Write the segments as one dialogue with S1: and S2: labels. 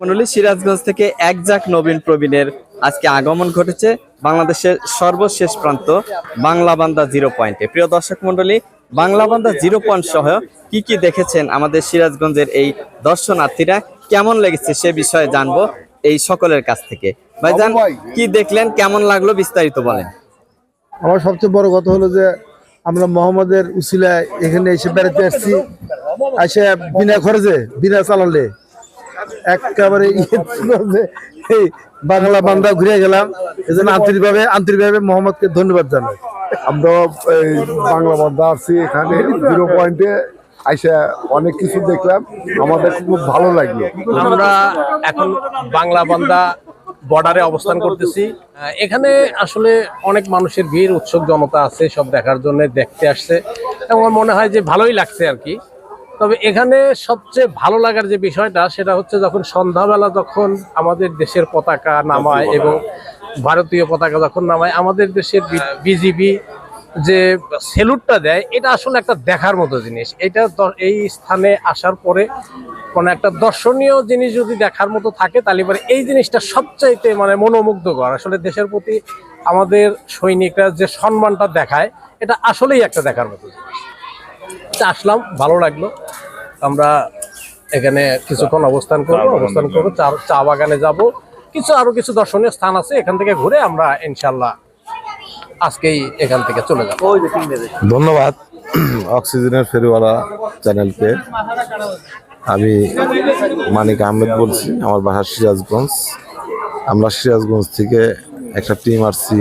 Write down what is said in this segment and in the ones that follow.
S1: মন্ডলী সিরাজগঞ্জ থেকে একজাক নবীন প্রবীণের আজকে আগমন ঘটেছে বাংলাদেশের সর্বশেষ প্রান্ত বাংলাবান্দা জিরো পয়েন্টে। প্রিয় দর্শক মন্ডলী বাংলাবান্দা জিরো পয়েন্ট সহ কি কি দেখেছেন আমাদের সিরাজগঞ্জের এই দর্শনার্থীরা? কেমন লেগেছে সে বিষয়ে জানব এই সকলের কাছ থেকে। ভাইজান কি দেখলেন কেমন লাগল বিস্তারিত বলেন।
S2: আমার সবচেয়ে বড় কথা হলো যে আমরা মোহাম্মদের উসিলায় এখানে এসে বেড়াতে আসছি এসে বিনা খরচে বিনা চালালে। একেবারে ইয়ে এই বাংলা বান্দা ঘুরে গেলাম। এই জন্য আন্তরিকভাবে আন্তরিকভাবে মোহাম্মদকে ধন্যবাদ জানাই।
S3: আমরা এই বাংলা বান্ধা আছি এখানে জিরো পয়েন্টে আইসা অনেক কিছু দেখলাম। আমাদের খুব ভালো লাগল।
S4: আমরা এখন বাংলা বান্দা বর্ডারে অবস্থান করতেছি। এখানে আসলে অনেক মানুষের ভিড় উৎসুক জনতা আছে সব দেখার জন্য দেখতে আসছে। এবং আমার মনে হয় যে ভালোই লাগছে আর কি। তবে এখানে সবচেয়ে ভালো লাগার যে বিষয়টা সেটা হচ্ছে যখন সন্ধ্যাবেলা যখন আমাদের দেশের পতাকা নামায় এবং ভারতীয় পতাকা যখন নামায় আমাদের দেশের বিজিবি যে সেলুটটা দেয় এটা আসলে একটা দেখার মতো জিনিস। এটা এই স্থানে আসার পরে কোনো একটা দর্শনীয় জিনিস যদি দেখার মতো থাকে তাহলে পরে এই জিনিসটা সবচাইতে মানে মনোমুগ্ধকর। আসলে দেশের প্রতি আমাদের সৈনিকরা যে সম্মানটা দেখায় এটা আসলেই একটা দেখার মতো জিনিস। তা আসলাম ভালো লাগল। আমরা এখানে কিছুক্ষণ অবস্থান করব অবস্থান করব চা চা বাগানে যাব। কিছু আরও কিছু দর্শনীয় স্থান আছে এখান থেকে ঘুরে আমরা ইনশাল্লাহ আজকেই এখান থেকে চলে যাব।
S5: ধন্যবাদ অক্সিজেনের ফেরিওয়ালা চ্যানেলকে। আমি মানিক আহমেদ বলছি আমার বাসা সিরাজগঞ্জ। আমরা সিরাজগঞ্জ থেকে একটা টিম আসছি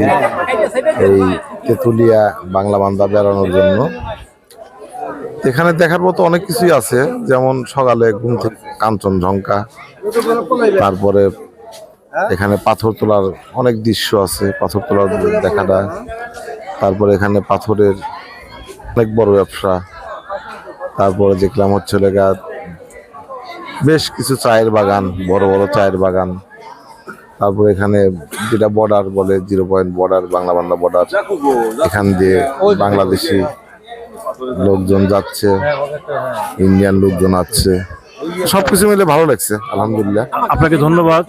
S5: এই তেঁতুলিয়া বাংলা বান্দা বেড়ানোর জন্য। এখানে দেখার মতো অনেক কিছুই আছে, যেমন সকালে ঘুম থেকে কাঞ্চনজঙ্ঘা, তারপরে এখানে পাথর তোলার অনেক দৃশ্য আছে, পাথর তোলার দেখাটা। তারপরে এখানে পাথরের অনেক বড় ব্যবসা। তারপরে দেখলাম হচ্ছে লেগা বেশ কিছু চায়ের বাগান, বড় বড় চায়ের বাগান। তারপরে এখানে যেটা বর্ডার বলে zero point border Bangla Bangla border এখান দিয়ে বাংলাদেশি লোকজন যাচ্ছে ইন্ডিয়ান লোকজন আসছে। সবকিছু মিলে ভালো লাগছে, আলহামদুলিল্লাহ।
S6: আপনাকে ধন্যবাদ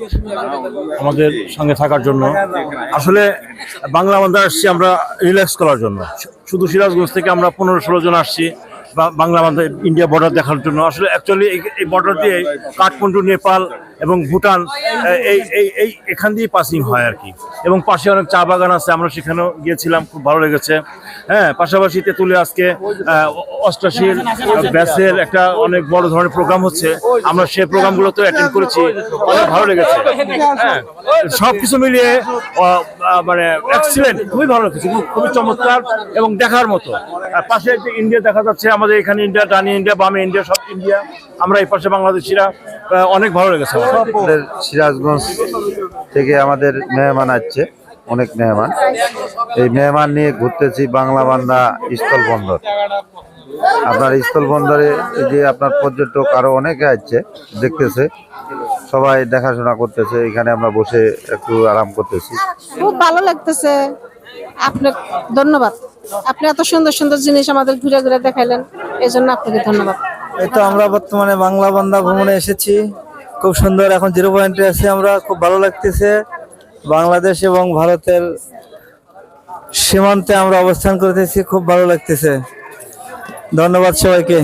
S6: আমাদের সঙ্গে থাকার জন্য। আসলে বাংলা বান্ধা আসছি আমরা রিল্যাক্স করার জন্য। শুধু সিরাজগঞ্জ থেকে আমরা পনেরো ষোলো জন আসছি বাংলা ইন্ডিয়া বর্ডার দেখার জন্য। আসলে অ্যাকচুয়ালি এই বর্ডার দিয়ে কাঠমান্ডু, নেপাল এবং ভুটান এই এই এই, এখান দিয়ে পাসিং হয় আর কি। এবং পাশে অনেক চা বাগান আছে আমরা সেখানেও গিয়েছিলাম, খুব ভালো লেগেছে। হ্যাঁ পাশাপাশি তেঁতুলে আজকে অষ্টাশির ব্যাসের একটা অনেক বড় ধরনের প্রোগ্রাম হচ্ছে। আমরা সেই প্রোগ্রামগুলোতে অ্যাটেন্ড করেছি, অনেক ভালো লেগেছে। হ্যাঁ সব কিছু মিলিয়ে মানে এক্সিলেন্ট খুবই ভালো লেগেছে খুব- খুবই চমৎকার এবং দেখার মতো। আর পাশে একটা ইন্ডিয়া দেখা যাচ্ছে, আমাদের এখানে ইন্ডিয়া ডানি ইন্ডিয়া বামে ইন্ডিয়া সব ইন্ডিয়া আমরা এই পাশে বাংলাদেশিরা অনেক ভালো লেগেছে
S7: সিরাজগঞ্জ থেকে আমাদের মেহমান আসছে অনেক মেহমান। এই মেহমান নিয়ে ঘুরতেছি বাংলা বান্দা স্থল বন্দর। আপনার স্থল বন্দরে এই যে আপনার পর্যটক আরও অনেকে আসছে দেখতেছে সবাই দেখাশোনা করতেছে এখানে আমরা বসে একটু আরাম করতেছি।
S8: খুব ভালো লাগতেছে। আপনার ধন্যবাদ। আপনি এত সুন্দর সুন্দর জিনিস আমাদের ঘুরে ঘুরে দেখাইলেন এই জন্য আপনাকে ধন্যবাদ।
S9: এই তো আমরা বর্তমানে বাংলা বান্দা ভ্রমণে এসেছি। খুব সুন্দর, এখন জিরো পয়েন্টে আছি আমরা, খুব ভালো লাগতেছে। বাংলাদেশ এবং ভারতের সীমান্তে আমরা অবস্থান করতেছি, খুব ভালো লাগতেছে। ধন্যবাদ সবাইকে।